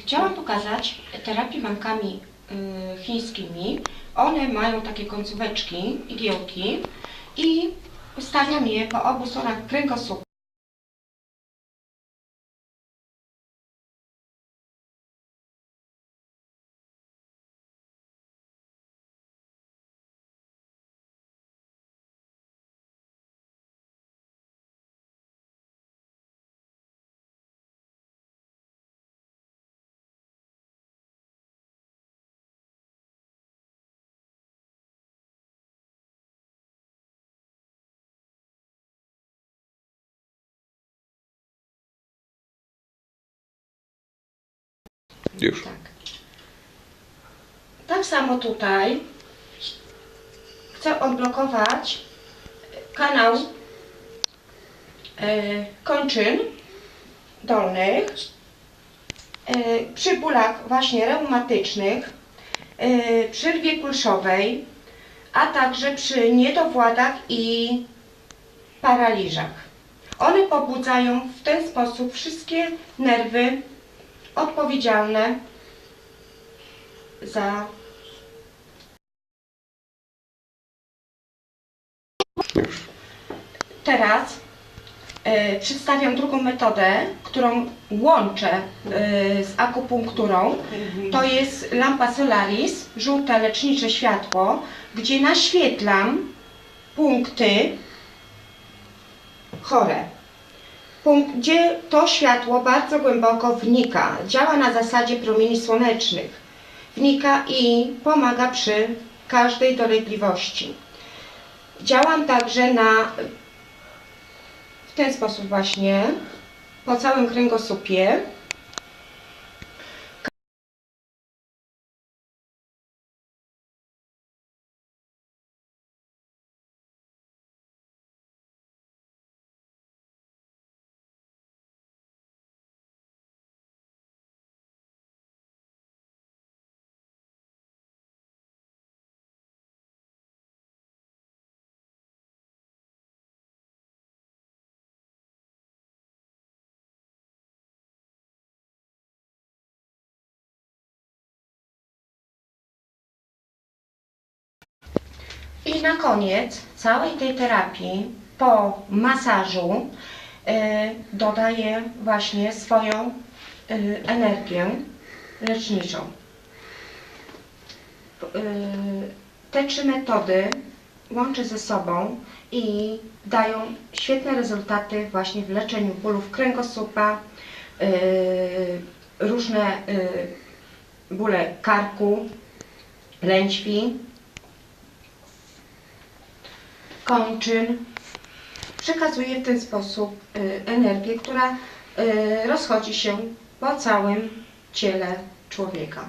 Chciałam pokazać terapię bankami y, chińskimi. One mają takie końcóweczki, igiełki i ustawiam je po obu stronach kręgosłupa. Już. Tak. Tak samo tutaj chcę odblokować kanał e, kończyn dolnych e, przy bólach właśnie reumatycznych, e, przy rwie kulszowej, a także przy niedowładach i paraliżach. One pobudzają w ten sposób wszystkie nerwy odpowiedzialne za Już. Teraz e, przedstawiam drugą metodę, którą łączę e, z akupunkturą. To jest lampa Solaris, żółte lecznicze światło, gdzie naświetlam punkty chore. Punkt, gdzie to światło bardzo głęboko wnika, działa na zasadzie promieni słonecznych. Wnika i pomaga przy każdej dolegliwości. Działam także na w ten sposób właśnie po całym kręgosłupie. I na koniec całej tej terapii po masażu y, dodaję właśnie swoją y, energię leczniczą. Y, te trzy metody łączę ze sobą i dają świetne rezultaty właśnie w leczeniu bólów kręgosłupa, różne bóle karku, lęćwi, kończyn. Przekazuję w ten sposób y, energię, która y, rozchodzi się po całym ciele człowieka.